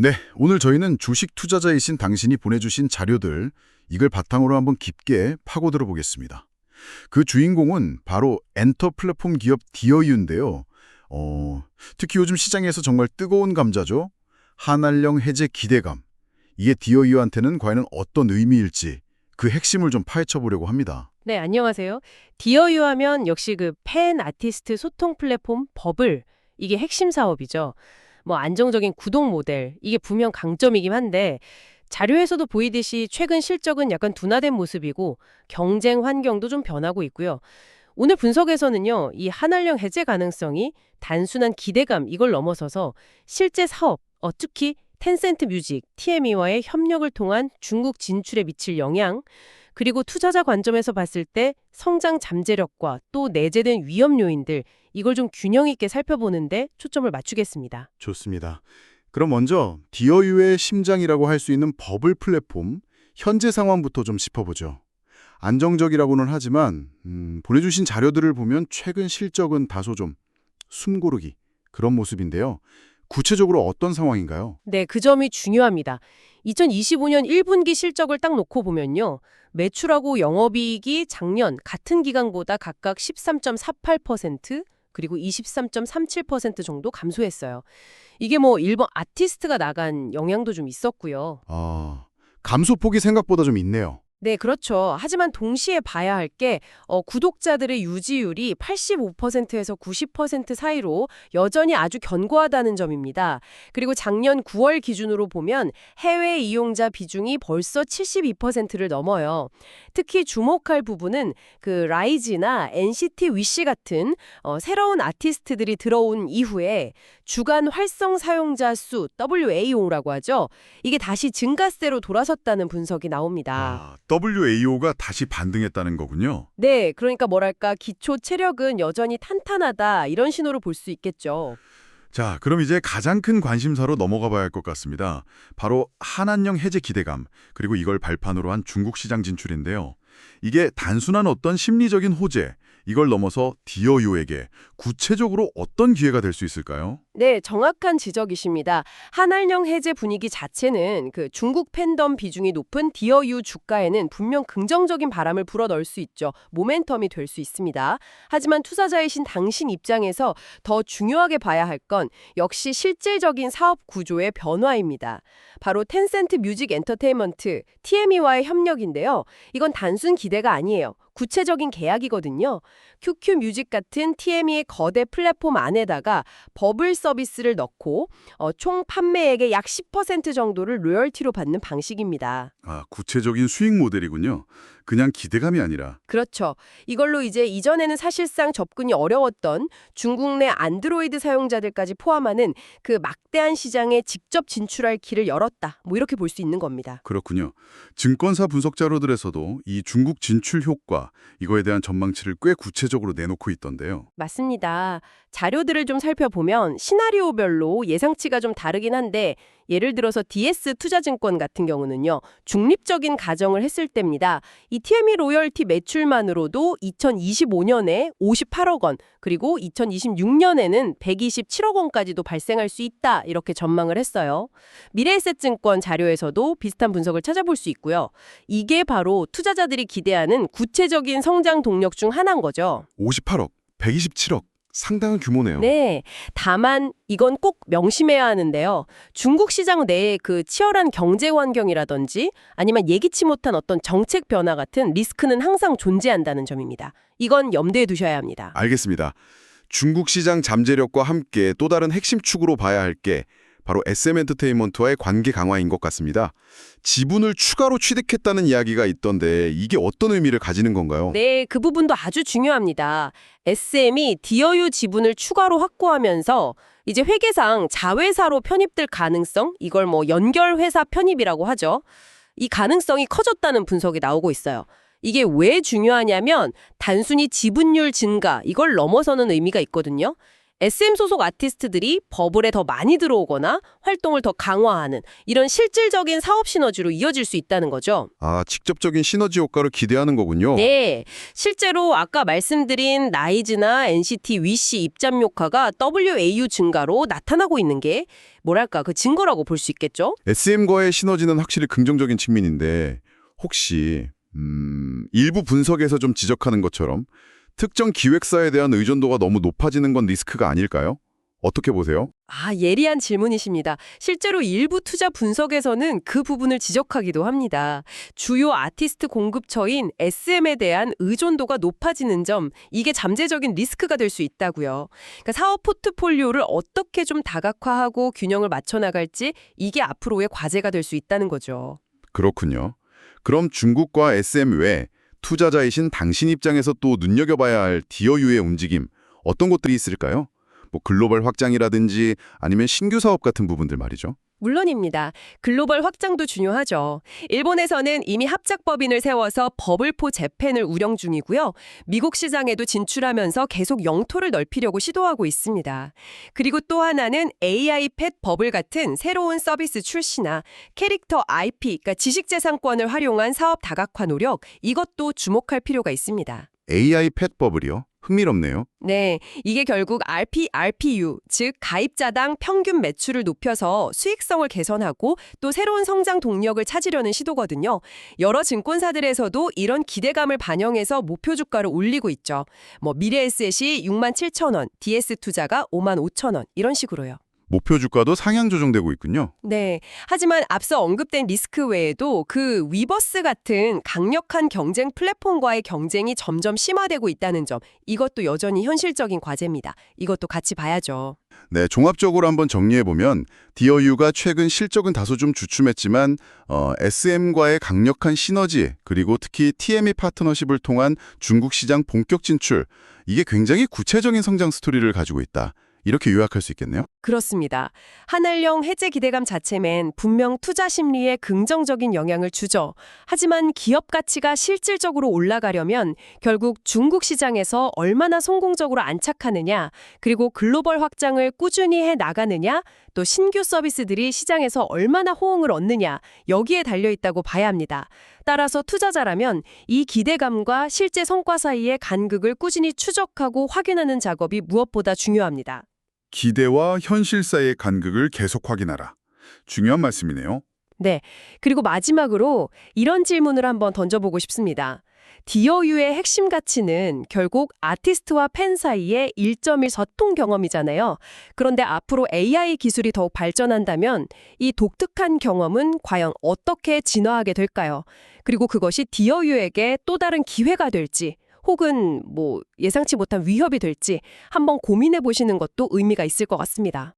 네, 오늘 저희는 주식 투자자이신 당신이 보내주신 자료들, 이걸 바탕으로 한번 깊게 파고들어 보겠습니다. 그 주인공은 바로 엔터 플랫폼 기업 디어유인데요. 어, 특히 요즘 시장에서 정말 뜨거운 감자죠. 한알령 해제 기대감. 이게 디어유한테는 과연 어떤 의미일지 그 핵심을 좀 파헤쳐 보려고 합니다. 네, 안녕하세요. 디어유 하면 역시 그 팬 아티스트 소통 플랫폼 버블 이게 핵심 사업이죠. 뭐 안정적인 구독 모델 이게 분명 강점이긴 한데 자료에서도 보이듯이 최근 실적은 약간 둔화된 모습이고 경쟁 환경도 좀 변하고 있고요. 오늘 분석에서는요, 이 한알령 해제 가능성이 단순한 기대감 이걸 넘어서서 실제 사업, 어, 특히 텐센트 뮤직, TME와의 협력을 통한 중국 진출에 미칠 영향, 그리고 투자자 관점에서 봤을 때 성장 잠재력과 또 내재된 위험 요인들 이걸 좀 균형 있게 살펴보는데 초점을 맞추겠습니다. 좋습니다. 그럼 먼저 디어유의 심장이라고 할 수 있는 버블 플랫폼 현재 상황부터 좀 짚어보죠. 안정적이라고는 하지만 음, 보내주신 자료들을 보면 최근 실적은 다소 좀 숨고르기 그런 모습인데요. 구체적으로 어떤 상황인가요? 네, 그 점이 중요합니다. 2025년 1분기 실적을 딱 놓고 보면요. 매출하고 영업이익이 작년 같은 기간보다 각각 13.48% 그리고 23.37% 정도 감소했어요. 이게 뭐 일본 아티스트가 나간 영향도 좀 있었고요. 아, 감소폭이 생각보다 좀 있네요. 네, 그렇죠. 하지만 동시에 봐야 할게 어, 구독자들의 유지율이 85%에서 90% 사이로 여전히 아주 견고하다는 점입니다. 그리고 작년 9월 기준으로 보면 해외 이용자 비중이 벌써 72%를 넘어요. 특히 주목할 부분은 그 라이즈나 NCT 위시 같은 어, 새로운 아티스트들이 들어온 이후에 주간 활성 사용자 수 WAO라고 하죠. 이게 다시 증가세로 돌아섰다는 분석이 나옵니다. 아, WAO가 다시 반등했다는 거군요. 네, 그러니까 뭐랄까 기초 체력은 여전히 탄탄하다 이런 신호로 볼 수 있겠죠. 자, 그럼 이제 가장 큰 관심사로 넘어가 봐야 할 것 같습니다. 바로 한한령 해제 기대감, 그리고 이걸 발판으로 한 중국 시장 진출인데요. 이게 단순한 어떤 심리적인 호재, 이걸 넘어서 디어유에게 구체적으로 어떤 기회가 될 수 있을까요? 네, 정확한 지적이십니다. 한알령 해제 분위기 자체는 그 중국 팬덤 비중이 높은 디어유 주가에는 분명 긍정적인 바람을 불어넣을 수 있죠. 모멘텀이 될 수 있습니다. 하지만 투자자이신 당신 입장에서 더 중요하게 봐야 할 건 역시 실질적인 사업 구조의 변화입니다. 바로 텐센트 뮤직 엔터테인먼트 TME와의 협력인데요. 이건 단순 기대가 아니에요. 구체적인 계약이거든요. QQ 뮤직 같은 TME의 거대 플랫폼 안에다가 버블 서비스를 넣고 어, 총 판매액의 약 10% 정도를 로열티로 받는 방식입니다. 아, 구체적인 수익 모델이군요. 그냥 기대감이 아니라. 그렇죠. 이걸로 이제 이전에는 사실상 접근이 어려웠던 중국 내 안드로이드 사용자들까지 포함하는 그 막대한 시장에 직접 진출할 길을 열었다. 뭐 이렇게 볼 수 있는 겁니다. 그렇군요. 증권사 분석 자료들에서도 이 중국 진출 효과, 이거에 대한 전망치를 꽤 구체적으로 내놓고 있던데요. 맞습니다. 자료들을 좀 살펴보면 시나리오별로 예상치가 좀 다르긴 한데 예를 들어서 DS 투자증권 같은 경우는요. 중립적인 가정을 했을 때입니다. 이 TME 로열티 매출만으로도 2025년에 58억 원, 그리고 2026년에는 127억 원까지도 발생할 수 있다. 이렇게 전망을 했어요. 미래에셋증권 자료에서도 비슷한 분석을 찾아볼 수 있고요. 이게 바로 투자자들이 기대하는 구체적인 성장 동력 중 하나인 거죠. 58억, 127억. 상당한 규모네요. 네. 다만 이건 꼭 명심해야 하는데요. 중국 시장 내의 그 치열한 경제 환경이라든지 아니면 예기치 못한 어떤 정책 변화 같은 리스크는 항상 존재한다는 점입니다. 이건 염두에 두셔야 합니다. 알겠습니다. 중국 시장 잠재력과 함께 또 다른 핵심 축으로 봐야 할 게 바로 SM 엔터테인먼트와의 관계 강화인 것 같습니다. 지분을 추가로 취득했다는 이야기가 있던데 이게 어떤 의미를 가지는 건가요? 네, 그 부분도 아주 중요합니다. SM이 디어유 지분을 추가로 확보하면서 이제 회계상 자회사로 편입될 가능성, 이걸 뭐 연결회사 편입이라고 하죠. 이 가능성이 커졌다는 분석이 나오고 있어요. 이게 왜 중요하냐면 단순히 지분율 증가, 이걸 넘어서는 의미가 있거든요. SM 소속 아티스트들이 버블에 더 많이 들어오거나 활동을 더 강화하는 이런 실질적인 사업 시너지로 이어질 수 있다는 거죠. 아, 직접적인 시너지 효과를 기대하는 거군요. 네, 실제로 아까 말씀드린 나이즈나 NCT 위시 입점 효과가 WAU 증가로 나타나고 있는 게 뭐랄까 그 증거라고 볼 수 있겠죠? SM과의 시너지는 확실히 긍정적인 측면인데 혹시 음, 일부 분석에서 좀 지적하는 것처럼 특정 기획사에 대한 의존도가 너무 높아지는 건 리스크가 아닐까요? 어떻게 보세요? 아, 예리한 질문이십니다. 실제로 일부 투자 분석에서는 그 부분을 지적하기도 합니다. 주요 아티스트 공급처인 SM에 대한 의존도가 높아지는 점, 이게 잠재적인 리스크가 될 수 있다고요. 그러니까 사업 포트폴리오를 어떻게 좀 다각화하고 균형을 맞춰 나갈지 이게 앞으로의 과제가 될 수 있다는 거죠. 그렇군요. 그럼 중국과 SM 외 투자자이신 당신 입장에서 또 눈여겨봐야 할 디어유의 움직임 어떤 것들이 있을까요? 뭐 글로벌 확장이라든지 아니면 신규 사업 같은 부분들 말이죠. 물론입니다. 글로벌 확장도 중요하죠. 일본에서는 이미 합작법인을 세워서 버블포 재팬을 운영 중이고요. 미국 시장에도 진출하면서 계속 영토를 넓히려고 시도하고 있습니다. 그리고 또 하나는 AI 펫 버블 같은 새로운 서비스 출시나 캐릭터 IP, 그러니까 지식재산권을 활용한 사업 다각화 노력, 이것도 주목할 필요가 있습니다. AI 펫 버블이요? 흥미롭네요. 네, 이게 결국 RP, RPU, 즉 가입자당 평균 매출을 높여서 수익성을 개선하고 또 새로운 성장 동력을 찾으려는 시도거든요. 여러 증권사들에서도 이런 기대감을 반영해서 목표 주가를 올리고 있죠. 뭐 미래에셋이 6만 7천 원, DS투자가 5만 5천 원 이런 식으로요. 목표 주가도 상향 조정되고 있군요. 네. 하지만 앞서 언급된 리스크 외에도 그 위버스 같은 강력한 경쟁 플랫폼과의 경쟁이 점점 심화되고 있다는 점, 이것도 여전히 현실적인 과제입니다. 이것도 같이 봐야죠. 네, 종합적으로 한번 정리해보면 디어유가 최근 실적은 다소 좀 주춤했지만 어, SM과의 강력한 시너지 그리고 특히 TME 파트너십을 통한 중국 시장 본격 진출 이게 굉장히 구체적인 성장 스토리를 가지고 있다. 이렇게 요약할 수 있겠네요. 그렇습니다. 한알령 해제 기대감 자체면 분명 투자 심리에 긍정적인 영향을 주죠. 하지만 기업 가치가 실질적으로 올라가려면 결국 중국 시장에서 얼마나 성공적으로 안착하느냐, 그리고 글로벌 확장을 꾸준히 해 나가느냐, 또 신규 서비스들이 시장에서 얼마나 호응을 얻느냐, 여기에 달려 있다고 봐야 합니다. 따라서 투자자라면 이 기대감과 실제 성과 사이의 간극을 꾸준히 추적하고 확인하는 작업이 무엇보다 중요합니다. 기대와 현실 사이의 간극을 계속 확인하라. 중요한 말씀이네요. 네. 그리고 마지막으로 이런 질문을 한번 던져보고 싶습니다. 디어유의 핵심 가치는 결국 아티스트와 팬 사이의 1.1 소통 경험이잖아요. 그런데 앞으로 AI 기술이 더욱 발전한다면 이 독특한 경험은 과연 어떻게 진화하게 될까요? 그리고 그것이 디어유에게 또 다른 기회가 될지 혹은 뭐 예상치 못한 위협이 될지 한번 고민해 보시는 것도 의미가 있을 것 같습니다.